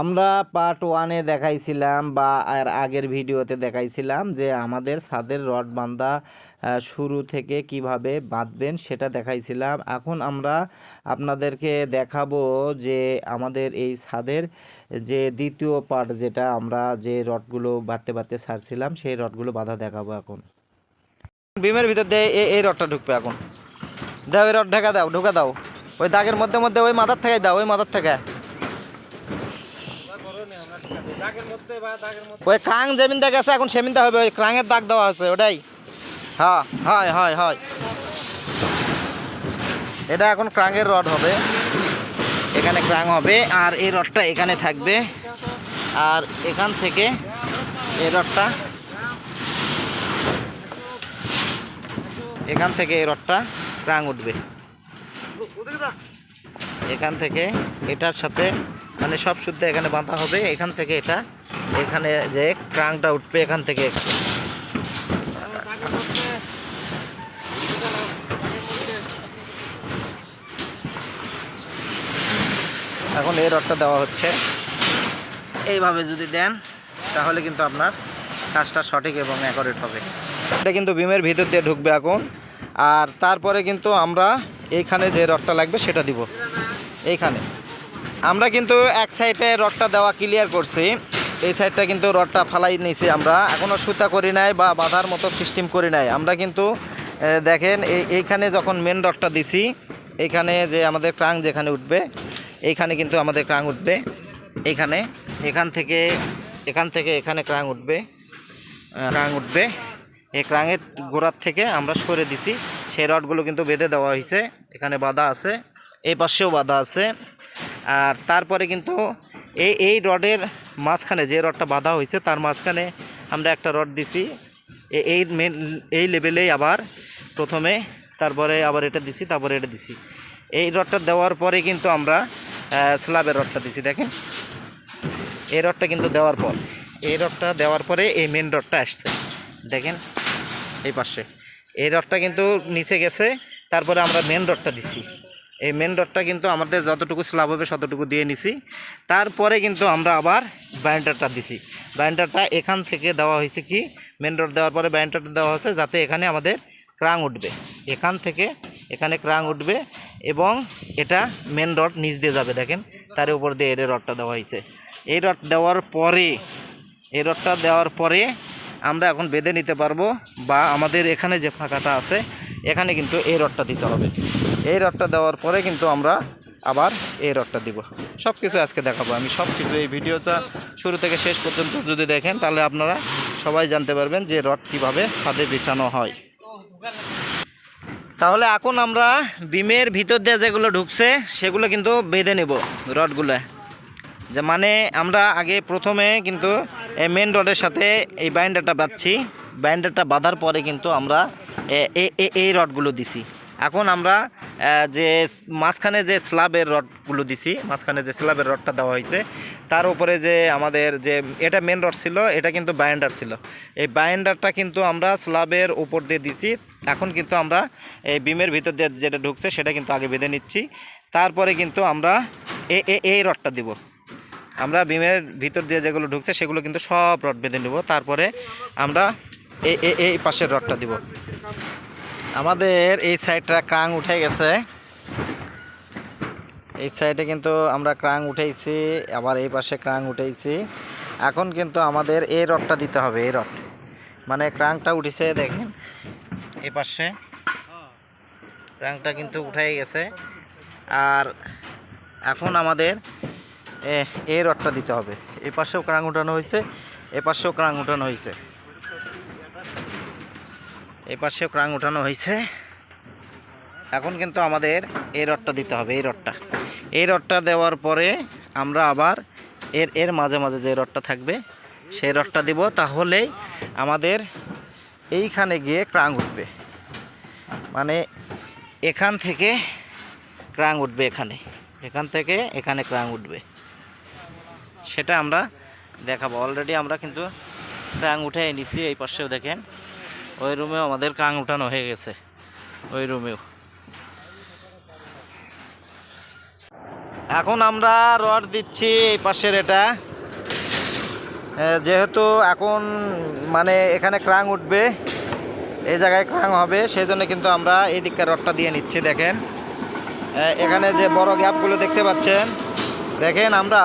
আমরা পার্ট ওয়ানে দেখাইছিলাম বা আর আগের ভিডিওতে দেখাইছিলাম যে আমাদের ছাদের রড বান্ধা শুরু থেকে কীভাবে বাঁধবেন সেটা দেখাইছিলাম। এখন আমরা আপনাদেরকে দেখাবো যে আমাদের এই ছাদের যে দ্বিতীয় পার্ট যেটা আমরা যে রডগুলো বাঁধতে বাঁধতে ছাড়ছিলাম, সেই রডগুলো বাঁধা দেখাবো এখন। বিমের ভিতর দিয়ে এই রডটা ঢুকবে এখন। দাও, এই রড ঢাকা দাও, ঢুকা দাও। ওই দাগের মধ্যে মধ্যে, ওই মাথার থেকে দাও, ওই মাথার থেকে। ওই ক্রাং যেমিনটা গেছে, এখন সেমিনটা হবে, ওই ক্রাঙের দাগ দেওয়া আছে, ওটাই। হ্যাঁ হয় হয় হয়। এটা এখন ক্রাঙের রড হবে। এখানে ক্রাং হবে, আর এই রডটা এখানে থাকবে। আর এখান থেকে এই রডটা, এখান থেকে এই রডটা ক্রাং উঠবে। এখান থেকে এটার সাথে মানে সব শুদ্ধ এখানে বাঁধা হবে। এখান থেকে এটা, এখানে যে ক্রাংটা উঠবে এখান থেকে এখন এই রডটা দেওয়া হচ্ছে। এইভাবে যদি দেন, তাহলে কিন্তু আপনার কাজটা সঠিক এবং অ্যাকোরেট হবে। এটা কিন্তু বিমের ভিতর দিয়ে ঢুকবে এখন আর তারপরে কিন্তু আমরা এইখানে যে রডটা লাগবে সেটা দিব। এইখানে। আমরা কিন্তু এক সাইডে রডটা দেওয়া ক্লিয়ার করছি। এই সাইডটা কিন্তু রডটা ফালাই নিয়েছি আমরা। এখনও সুতা করি নাই বা বাঁধার মতো সিস্টেম করি নাই। আমরা কিন্তু দেখেন এই এইখানে যখন মেন রডটা দিছি, এইখানে যে আমাদের ক্রাং যেখানে উঠবে, এইখানে কিন্তু আমাদের ক্রাং উঠবে। এইখানে, এখান থেকে এখান থেকে এখানে ক্রাং উঠবে ক্রাং উঠবে। এই ক্রাঙের গোড়ার থেকে আমরা সরে দিছি। সেই রডগুলো কিন্তু বেঁধে দেওয়া হয়েছে। এখানে বাঁধা আছে। এই পাশেও বাঁধা আছে। আর তারপরে কিন্তু এই এই রডের মাঝখানে যে রডটা বাঁধা হয়েছে, তার মাঝখানে আমরা একটা রড দিছি। এই মেন এই লেভেলেই আবার প্রথমে, তারপরে আবার এটা দিছি, তারপরে এটা দিছি। এই রডটা দেওয়ার পরে কিন্তু আমরা স্ল্যাবের রডটা দিছি, দেখেন। এই রডটা কিন্তু দেওয়ার পর, এই রডটা দেওয়ার পরে এই মেন রডটা আসছে, দেখেন, এই পাশে। এই রডটা কিন্তু নিচে গেছে, তারপরে আমরা মেন রডটা দিছি। এই মেন রডটা কিন্তু আমাদের যতটুকু স্ল্যাব হবে ততটুকু দিয়ে নিছি। তারপরে কিন্তু আমরা আবার ব্যান্ডারটা দিছি। ব্যান্ডারটা এখান থেকে দেওয়া হয়েছে কি? মেন রড দেওয়ার পরে ব্যান্ডারটা দেওয়া হয়েছে যাতে এখানে আমাদের ক্রাং উঠবে। এখান থেকে এখানে ক্রাং উঠবে এবং এটা মেন রড নিচ দিয়ে যাবে, দেখেন। তার উপর দিয়ে এর রডটা দেওয়া হয়েছে। এই রড দেওয়ার পরে, এই রডটা দেওয়ার পরে আমরা এখন বেঁধে নিতে পারব বা আমাদের এখানে যে ফাঁকাটা আছে, এখানে কিন্তু এই রডটা দিতে হবে। এই রডটা দেওয়ার পরে কিন্তু আমরা আবার এই রডটা দিব। সব কিছু আজকে দেখাবো। আমি সব কিছু এই ভিডিওটা শুরু থেকে শেষ পর্যন্ত যদি দেখেন, তাহলে আপনারা সবাই জানতে পারবেন যে রড কীভাবে ছাদে বিছানো হয়। তাহলে এখন আমরা বিমের ভিতর দিয়ে যেগুলো ঢুকছে, সেগুলো কিন্তু বেঁধে নেব রডগুলো যে মানে আমরা আগে প্রথমে কিন্তু এই মেন রডের সাথে এই বাইন্ডারটা বাঁধছি। বাইন্ডারটা বাঁধার পরে কিন্তু আমরা এই রডগুলো দিছি। এখন আমরা যে মাঝখানে যে স্ল্যাবের রডগুলো দিছি, মাঝখানে যে স্ল্যাবের রডটা দেওয়া হয়েছে, তার উপরে যে আমাদের যে, এটা মেন রড ছিল, এটা কিন্তু বাইন্ডার ছিল। এই বাইন্ডারটা কিন্তু আমরা স্ল্যাবের উপর দিয়ে দিছি। এখন কিন্তু আমরা এই বিমের ভিতর দিয়ে যেটা ঢুকছে, সেটা কিন্তু আগে বেঁধে নিচ্ছি। তারপরে কিন্তু আমরা এই রডটা দিব। আমরা বিমের ভিতর দিয়ে যেগুলো ঢুকছে, সেগুলো কিন্তু সব রড বেঁধে নেব। তারপরে আমরা এই পাশের রডটা দিব। আমাদের এই সাইডটা ক্রাং উঠে গেছে। এই সাইডে কিন্তু আমরা ক্রাং উঠেইছি আবার এই পাশে ক্রাং উঠেইছি। এখন কিন্তু আমাদের এই রডটা দিতে হবে এই রড। মানে ক্রাংটা উঠেছে দেখেন এই পাশে। ক্রাংটা কিন্তু উঠে গেছে। আর এখন আমাদের এ, এই রডটা দিতে হবে। এই পাশেও ক্রাং উঠানো হয়েছে এ পাশেও ক্রাং উঠানো হয়েছে। এই পাশেও ক্রাং উঠানো হয়েছে। এখন কিন্তু আমাদের এই রডটা দিতে হবে, এই রডটা। এই রডটা দেওয়ার পরে আমরা আবার এর এর মাঝে মাঝে যে রডটা থাকবে, সেই রডটা দিব, তাহলেই আমাদের এইখানে গিয়ে ক্রাং উঠবে। মানে এখান থেকে ক্রাং উঠবে এখানে, এখান থেকে এখানে ক্রাং উঠবে। সেটা আমরা দেখাবো। অলরেডি আমরা কিন্তু ক্রাং উঠে নিছি এই পাশেও দেখেন। ওই রুমেও আমাদের ক্রাং উঠানো হয়ে গেছে। ওই রুমেও। এখন আমরা রড দিচ্ছি এই পাশের এটা। যেহেতু এখন মানে এখানে ক্রাং উঠবে, এই জায়গায় ক্রাং হবে সেই জন্য কিন্তু আমরা এই দিককার রডটা দিয়ে নিচ্ছি, দেখেন। এখানে যে বড় গ্যাপগুলো দেখতে পাচ্ছেন, দেখেন আমরা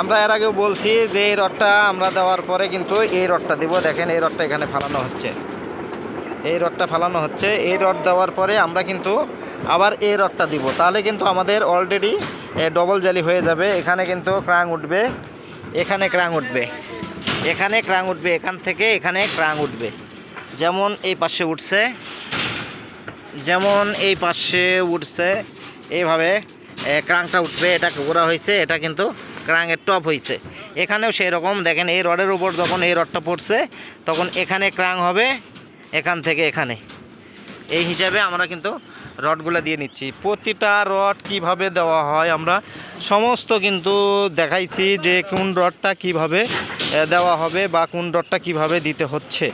আমরা এর আগেও বলছি যে এই রডটা আমরা দেওয়ার পরে কিন্তু এই রডটা দিব। দেখেন এই রডটা এখানে ফালানো হচ্ছে। এই রডটা ফালানো হচ্ছে। এই রড দেওয়ার পরে আমরা কিন্তু আবার এই রডটা দিব। তাহলে কিন্তু আমাদের অলরেডি ডবল জালি হয়ে যাবে। এখানে কিন্তু ক্রাং উঠবে। এখানে ক্রাং উঠবে। এখানে ক্রাং উঠবে। এখান থেকে এখানে ক্রাং উঠবে। যেমন এই পাশে উঠছে। যেমন এই পাশে উঠছে। এইভাবে ক্রাংটা উঠবে। এটা ঘোরা হয়েছে। এটা কিন্তু ক্রাঙের টপ হয়েছে এখানেও সেই রকম দেখেন এই রডের উপর যখন এই রডটা পড়ছে, তখন এখানে ক্রাং হবে, এখান থেকে এখানে। এই হিসাবে আমরা কিন্তু রডগুলো দিয়ে নিচ্ছি। প্রতিটা রড কীভাবে দেওয়া হয় আমরা সমস্ত কিন্তু দেখাইছি যে কোন রডটা কীভাবে দেওয়া হবে বা কোন রডটা কীভাবে দিতে হচ্ছে।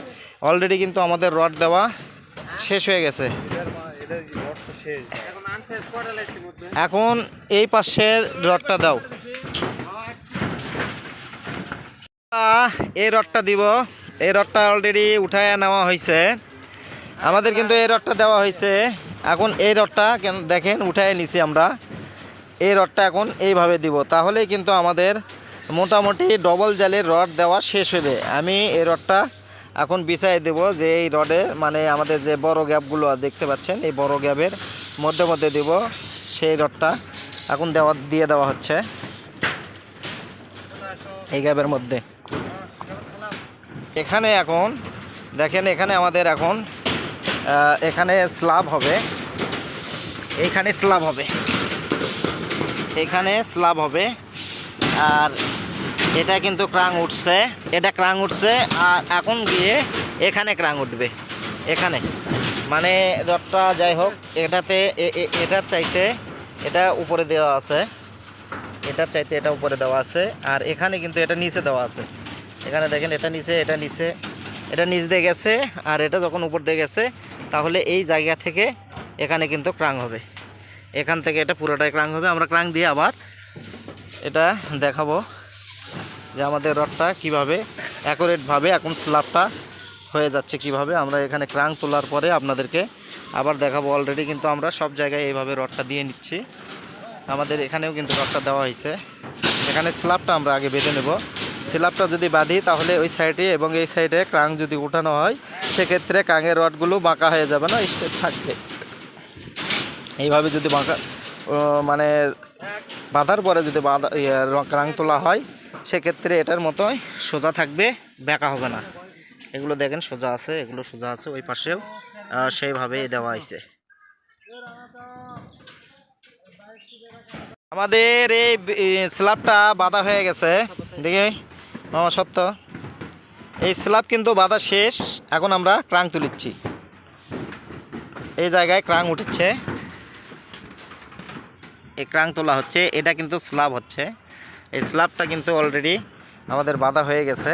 অলরেডি কিন্তু আমাদের রড দেওয়া শেষ হয়ে গেছে। এখন এই পাশের রডটা দাও। এই রডটা দিব। এই রডটা অলরেডি উঠায় নেওয়া হয়েছে আমাদের কিন্তু এই রডটা দেওয়া হয়েছে এখন এই রডটা দেখেন, উঠায় নিছি আমরা। এই রডটা এখন এইভাবে দিব। তাহলেই কিন্তু আমাদের মোটামুটি ডবল জালের রড দেওয়া শেষ হবে আমি এই রডটা এখন বিছাই দেব যে এই রডে মানে আমাদের যে বড় গ্যাপগুলো দেখতে পাচ্ছেন, এই বড় গ্যাপের মধ্যে মধ্যে দিব। সেই রডটা এখন দেওয়া দিয়ে দেওয়া হচ্ছে। এই গ্যাপের মধ্যে। এখানে এখন, দেখেন এখানে আমাদের এখন এখানে স্ল্যাব হবে। এখানে স্ল্যাব হবে। এখানে স্ল্যাব হবে। আর এটা কিন্তু ক্রাং উঠছে। এটা ক্রাং উঠছে, আর এখন গিয়ে এখানে ক্রাং উঠবে। এখানে। মানে রডটা যাই হোক, এটাতে এটার চাইতে এটা উপরে দেওয়া আছে। এটার চাইতে এটা উপরে দেওয়া আছে। আর এখানে কিন্তু এটা নিচে দেওয়া আছে। এখানে দেখেন, এটা নিচে এটা নিচে। এটা নিচ দিয়ে গেছে, আর এটা যখন উপর দিয়ে গেছে, তাহলে এই জায়গা থেকে এখানে কিন্তু ক্রাং হবে। এখান থেকে এটা পুরোটাই ক্রাং হবে। আমরা ক্রাং দিয়ে আবার এটা দেখাবো যে আমাদের রডটা কীভাবে অ্যাকোরেটভাবে এখন স্ল্যাবটা হয়ে যাচ্ছে কীভাবে। আমরা এখানে ক্রাং তোলার পরে আপনাদেরকে আবার দেখাবো অলরেডি কিন্তু আমরা সব জায়গায় এইভাবে রডটা দিয়ে নিচ্ছি। আমাদের এখানেও কিন্তু রডটা দেওয়া হয়েছে। এখানে স্ল্যাবটা আমরা আগে বেঁধে নেব। স্ল্যাবটা যদি বাঁধি তাহলে ওই সাইডে এবং এই সাইডে ক্রাং যদি উঠানো হয় সেক্ষেত্রে ক্রাঙের রডগুলো বাঁকা হয়ে যাবে না স্টেপ থাকবে। এইভাবে যদি বাঁকা মানে বাঁধার পরে যদি বাঁধা ইয়ে, ক্রাং তোলা হয় সেক্ষেত্রে এটার মতোই সোজা থাকবে বেঁকা হবে না। এগুলো দেখেন সোজা আছে এগুলো সোজা আছে ওই পাশেও সেইভাবেই দেওয়া হয়েছে। আমাদের এই স্ল্যাবটা বাঁধা হয়ে গেছে। দেখি। মামা সত্য। এই স্ল্যাব কিন্তু বাঁধা শেষ, এখন আমরা ক্রাং তুলিচ্ছি। এই জায়গায় ক্রাং উঠছে। এই ক্রাং তোলা হচ্ছে, এটা কিন্তু স্ল্যাব হচ্ছে। এই স্ল্যাবটা কিন্তু অলরেডি আমাদের বাঁধা হয়ে গেছে।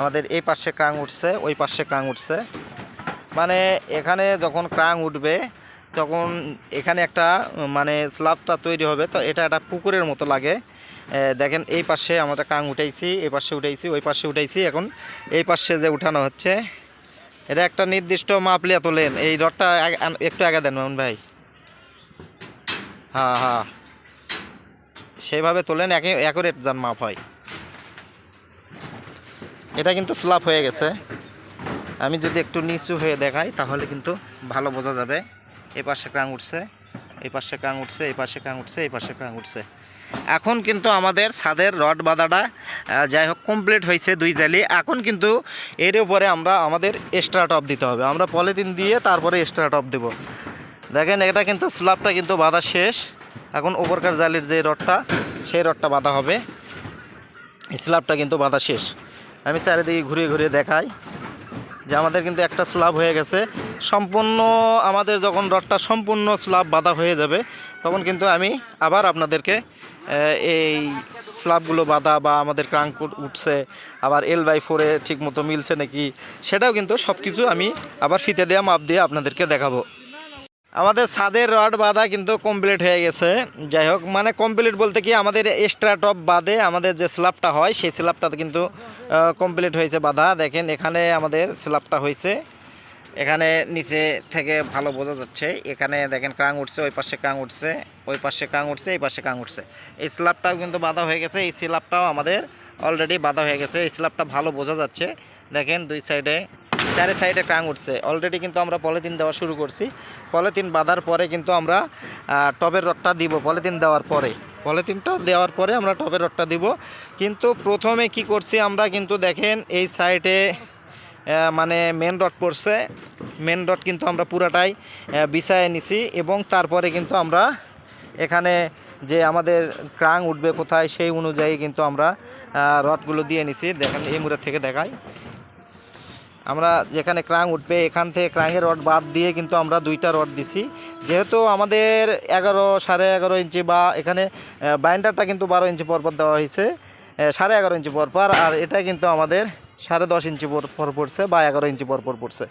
আমাদের এই পাশে ক্রাং উঠছে, ওই পাশে ক্রাং উঠছে। মানে এখানে যখন ক্রাং উঠবে তখন এখানে একটা মানে স্ল্যাবটা তৈরি হবে। তো এটা একটা পুকুরের মতো লাগে। দেখেন, এই পাশে আমরা কাং উঠাইছি, এই পাশে উঠাইছি, ওই পাশে উঠাইছি। এখন এই পাশে যে উঠানো হচ্ছে, এটা একটা নির্দিষ্ট মাপ লিয়া তোলেন। এই রডটা একটু আগে দেন, মামুন ভাই। হ্যাঁ হ্যাঁ। সেইভাবে তোলেন, একে অ্যাকুরেট যান মাপ হয়। এটা কিন্তু স্ল্যাব হয়ে গেছে। আমি যদি একটু নিচু হয়ে দেখাই, তাহলে কিন্তু ভালো বোঝা যাবে। এই পাশে ক্রাং উঠছে, এই পাশে ক্রাং উঠছে, এই পাশে ক্রাং উঠছে, এই পাশে ক্রাং উঠছে। এখন কিন্তু আমাদের ছাদের রড বাঁধাটা যাই হোক কমপ্লিট হয়েছে দুই জালি। এখন কিন্তু এর উপরে আমরা আমাদের এক্সট্রা টপ দিতে হবে। আমরা পলিথিন দিয়ে তারপরে এক্সট্রা টপ দেব। দেখেন, এটা কিন্তু স্ল্যাবটা কিন্তু বাঁধা শেষ। এখন উপরকার জালির যে রডটা, সেই রডটা বাঁধা হবে। স্ল্যাবটা কিন্তু বাঁধা শেষ। আমি চারিদিকে ঘুরিয়ে ঘুরিয়ে দেখাই। যে আমাদের কিন্তু একটা স্ল্যাব হয়ে গেছে। সম্পূর্ণ আমাদের যখন রডটা সম্পূর্ণ স্ল্যাব বাঁধা হয়ে যাবে, তখন কিন্তু আমি আবার আপনাদেরকে এই স্ল্যাবগুলো বাঁধা বা আমাদের ক্রাঙ্ক উঠছে, আবার এল বাই ফোরে ঠিক মতো মিলছে নাকি, সেটাও কিন্তু সব কিছু আমি আবার ফিতে দেওয়া মাপ দিয়ে আপনাদেরকে দেখাবো। আমাদের ছাদের রড বাঁধা কিন্তু কমপ্লিট হয়ে গেছে। যাই হোক মানে কমপ্লিট বলতে কি আমাদের এক্সট্রা টপ বাদে আমাদের যে স্ল্যাবটা হয়, সেই স্ল্যাবটা কিন্তু কমপ্লিট হয়েছে বাঁধা। দেখেন, এখানে আমাদের স্ল্যাবটা হয়েছে। এখানে নিচে থেকে ভালো বোঝা যাচ্ছে। এখানে দেখেন কাং উঠছে, ওই পাশে কাং উঠছে, ওই পাশে কাং উঠছে, এই পাশে ক্রাং উঠছে। এই স্ল্যাবটাও কিন্তু বাঁধা হয়ে গেছে, এই স্ল্যাবটাও আমাদের অলরেডি বাঁধা হয়ে গেছে। এই স্ল্যাবটা ভালো বোঝা যাচ্ছে। দেখেন, দুই সাইডে চারি সাইডে ক্রাং উঠছে। অলরেডি কিন্তু আমরা পলিথিন দেওয়া শুরু করছি। পলিথিন বাঁধার পরে কিন্তু আমরা টবের রডটা দিব পলিথিন দেওয়ার পরে। পলিথিনটা দেওয়ার পরে আমরা টবের রডটা দিব। কিন্তু প্রথমে কি করছি আমরা কিন্তু দেখেন, এই সাইডে মানে মেন রড পড়ছে। মেন রড কিন্তু আমরা পুরাটাই বিছায় নিছি এবং তারপরে কিন্তু আমরা এখানে যে আমাদের ক্রাং উঠবে কোথায় সেই অনুযায়ী কিন্তু আমরা রডগুলো দিয়ে নিছি। দেখেন এই মুড়ের থেকে দেখাই। আমরা যেখানে ক্রাং উঠবে, এখান থেকে ক্রাঙের রড বাদ দিয়ে কিন্তু আমরা দুইটা রড দিছি। যেহেতু আমাদের এগারো, সাড়ে এগারো ইঞ্চি বা এখানে বাইন্ডারটা কিন্তু বারো ইঞ্চি পরপর দেওয়া হয়েছে সাড়ে এগারো ইঞ্চি পরপর, আর এটা কিন্তু আমাদের সাড়ে দশ ইঞ্চি পর পড়ছে বা এগারো ইঞ্চি পর পর পড়ছে।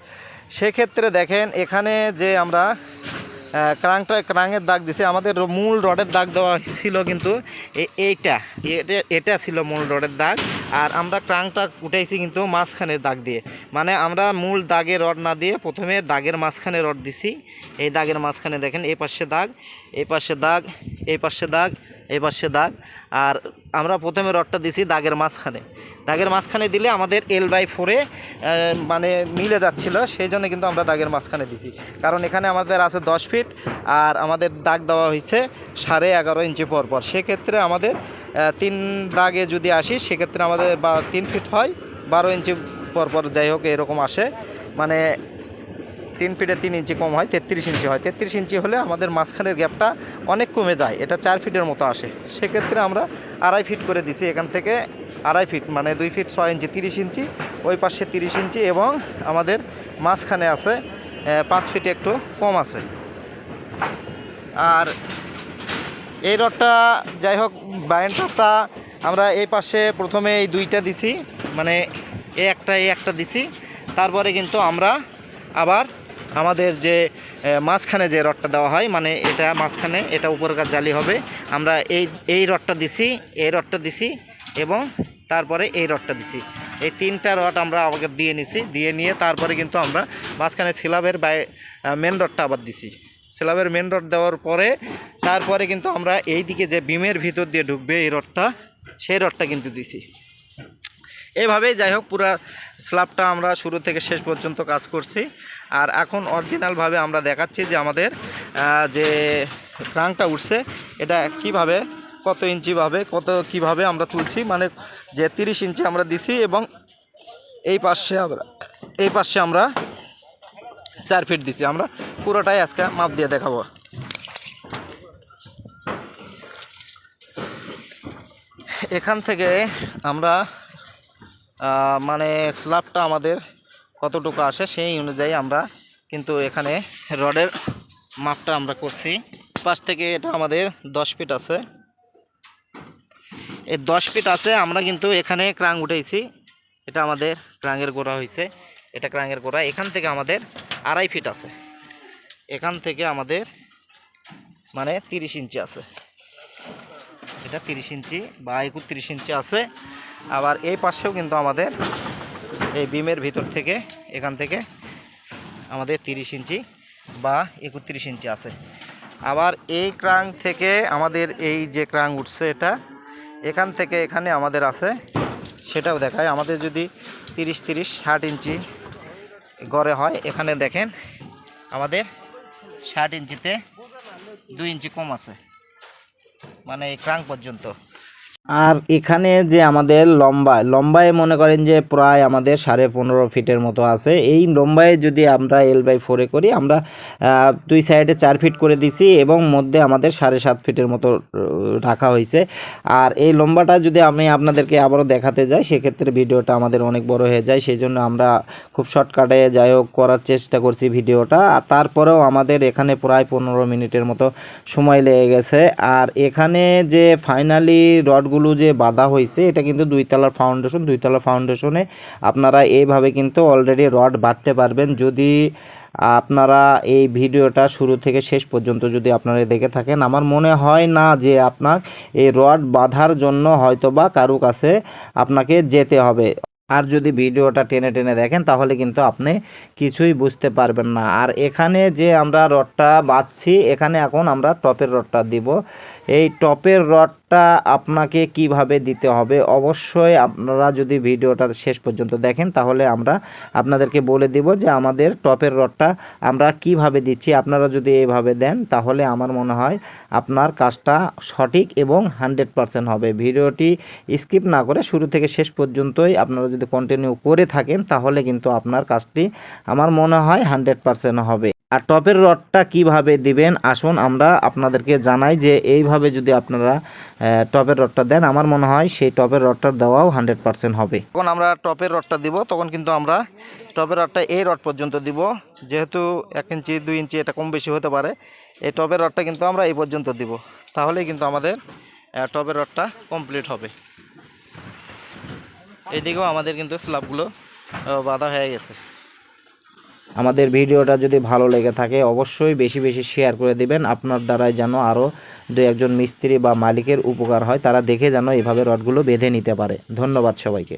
সেক্ষেত্রে দেখেন, এখানে যে আমরা ক্রাংটা ক্রাঙের দাগ দিছে, আমাদের মূল রডের দাগ দেওয়া ছিল কিন্তু এইটা এটা ছিল মূল রডের দাগ। আর আমরা ক্রাংটা উঠাইছি কিন্তু মাঝখানের দাগ দিয়ে। মানে আমরা মূল দাগে রড না দিয়ে প্রথমে দাগের মাঝখানে রড দিছি। এই দাগের মাঝখানে দেখেন, এই পাশে দাগ, এই পাশে দাগ, এই পাশে দাগ এই পাশে দাগ। আর আমরা প্রথমে রডটা দিছি দাগের মাঝখানে। দাগের মাঝখানে দিলে আমাদের এল বাই ফোরে মানে মিলে যাচ্ছিল, সেই জন্য কিন্তু আমরা দাগের মাঝখানে দিছি। কারণ এখানে আমাদের আছে দশ ফিট আর আমাদের দাগ দেওয়া হয়েছে সাড়ে এগারো ইঞ্চি পর পর সেক্ষেত্রে আমাদের তিন দাগে যদি আসি, সেক্ষেত্রে আমাদের বা তিন ফিট হয়, বারো ইঞ্চি পর পর যাই হোক, এরকম আসে। মানে তিন ফিটে তিন ইঞ্চি কম হয়, তেত্রিশ ইঞ্চি হয়। তেত্রিশ ইঞ্চি হলে আমাদের মাঝখানের গ্যাপটা অনেক কমে যায়। এটা চার ফিটের মতো আসে। সেক্ষেত্রে আমরা আড়াই ফিট করে দিছি এখান থেকে, আড়াই ফিট মানে দুই ফিট ছয় ইঞ্চি, তিরিশ ইঞ্চি, ওই পাশে তিরিশ ইঞ্চি এবং আমাদের মাঝখানে আছে পাঁচ ফিটে একটু কম আছে। আর এই রডটা যাই হোক বাইন্ডারটা আমরা এই পাশে প্রথমে এই দুইটা দিছি মানে এই একটা এই একটা দিছি। তারপরে কিন্তু আমরা আবার আমাদের যে মাঝখানে যে রডটা দেওয়া হয় মানে এটা মাঝখানে, এটা উপরকার জালি হবে। আমরা এই এই রডটা দিছি, এই রডটা দিছি এবং তারপরে এই রডটা দিছি। এই তিনটা রড আমরা আগে দিয়ে নিছি, দিয়ে নিয়ে তারপরে কিন্তু আমরা মাঝখানে সিলাবের বাই মেন রডটা আবার দিছি। সিলাবের মেন রড দেওয়ার পরে তারপরে কিন্তু আমরা এই দিকে যে বিমের ভিতর দিয়ে ঢুকবে এই রডটা, সেই রডটা কিন্তু দিছি। এইভাবেই যাই হোক, পুরো স্ল্যাবটা আমরা শুরু থেকে শেষ পর্যন্ত কাজ করছি। আর এখন অরিজিনালভাবে আমরা দেখাচ্ছি যে আমাদের যে ক্রাংটা উঠছে, এটা কীভাবে, কত ইঞ্চিভাবে, কত কীভাবে আমরা তুলছি মানে যে তিরিশ ইঞ্চি আমরা দিছি এবং এই পাশে আমরা, এই পাশে আমরা চার ফিট দিছি। আমরা পুরোটাই আজকে মাপ দিয়ে দেখাবো। এখান থেকে আমরা মানে স্ল্যাবটা আমাদের কতটুকু আসে সেই অনুযায়ী আমরা কিন্তু এখানে রডের মাপটা আমরা করছি। পাশ থেকে এটা আমাদের দশ ফিট আছে। এই দশ ফিট আছে, আমরা কিন্তু এখানে ক্রাং উঠেছি এটা আমাদের ক্রাঙের গোড়া হয়েছে এটা ক্রাঙের গোড়া। এখান থেকে আমাদের আড়াই ফিট আছে। এখান থেকে আমাদের মানে তিরিশ ইঞ্চি আছে। এটা তিরিশ ইঞ্চি বা একত্রিশ ইঞ্চি আছে। আবার এই পাশেও কিন্তু আমাদের এই বিমের ভিতর থেকে, এখান থেকে আমাদের তিরিশ ইঞ্চি বা একত্রিশ ইঞ্চি আছে। আবার এই ক্রাং থেকে আমাদের এই যে ক্রাং উঠছে এটা, এখান থেকে এখানে আমাদের আছে, সেটাও দেখায়। আমাদের যদি তিরিশ তিরিশ ষাট ইঞ্চি গড়ে হয়, এখানে দেখেন আমাদের ষাট ইঞ্চিতে দুই ইঞ্চি কম আছে। মানে এই ক্রাং পর্যন্ত। আর এখানে যে আমাদের লম্বায় লম্বায় মনে করেন যে প্রায় আমাদের সাড়ে পনেরো ফিটের মতো আছে। এই লম্বায় যদি আমরা এল বাই ফোরে করি, আমরা দুই সাইডে চার ফিট করে দিছি এবং মধ্যে আমাদের সাড়ে সাত ফিটের মতো রাখা হয়েছে আর এই লম্বাটা যদি আমি আপনাদেরকে আবারও দেখাতে যাই, সেক্ষেত্রে ভিডিওটা আমাদের অনেক বড় হয়ে যায়। সেই জন্য আমরা খুব শর্টকাটে যাই হোক, করার চেষ্টা করছি ভিডিওটা। আর তারপরেও আমাদের এখানে প্রায় পনেরো মিনিটের মতো সময় লেগে গেছে। আর এখানে যে ফাইনালি রডগুলো যে বাঁধা হয়েছে, এটা কিন্তু দুইতলার ফাউন্ডেশন দুইতলা ফাউন্ডেশনে আপনারা এইভাবে কিন্তু অলরেডি রড বাঁধতে পারবেন। যদি আপনারা এই ভিডিওটা শুরু থেকে শেষ পর্যন্ত যদি আপনারা দেখে থাকেন, আমার মনে হয় না যে আপনার এই রড বাঁধার জন্য হয়তোবা কারু কাছে আপনাকে যেতে হবে। আর যদি ভিডিওটা টেনে টেনে দেখেন, তাহলে কিন্তু আপনি কিছুই বুঝতে পারবেন না। আর এখানে যে আমরা রডটা বাঁধছি, এখানে এখন আমরা টপের রডটা দিব। এই টপের রডটা আপনাকে কীভাবে দিতে হবে? অবশ্যই আপনারা যদি ভিডিওটা শেষ পর্যন্ত দেখেন, তাহলে আমরা আপনাদেরকে বলে দিব যে আমাদের টপের রডটা আমরা কীভাবে দিচ্ছি। আপনারা যদি এইভাবে দেন, তাহলে আমার মনে হয় আপনার কাজটা সঠিক এবং হান্ড্রেড পারসেন্ট হবে। ভিডিওটি স্কিপ না করে শুরু থেকে শেষ পর্যন্তই আপনারা যদি কন্টিনিউ করে থাকেন, তাহলে কিন্তু আপনার কাজটি আমার মনে হয় হান্ড্রেড পারসেন্ট হবে। আর টপের রডটা কীভাবে দিবেন? আসুন আমরা আপনাদেরকে জানাই যে এইভাবে যদি আপনারা টপের রডটা দেন, আমার মনে হয় সেই টপের রডটা দেওয়াও হান্ড্রেড পারসেন্ট হবে। যখন আমরা টপের রডটা দিব, তখন কিন্তু আমরা টপের রডটা এই রড পর্যন্ত দিব। যেহেতু এক ইঞ্চি, দুই ইঞ্চি, এটা কম বেশি হতে পারে, এই টপের রডটা কিন্তু আমরা এই পর্যন্ত দিব। তাহলেই কিন্তু আমাদের টপের রডটা কমপ্লিট হবে। এইদিকেও আমাদের কিন্তু স্ল্যাবগুলো বাঁধা হয়ে গেছে। আমাদের ভিডিওটা যদি ভালো লেগে থাকে, অবশ্যই বেশি বেশি শেয়ার করে দিবেন। আপনার দ্বারাই যেন আরও দু একজন মিস্ত্রি বা মালিকের উপকার হয়, তারা দেখে যেন এভাবে রডগুলো বেঁধে নিতে পারে। ধন্যবাদ সবাইকে।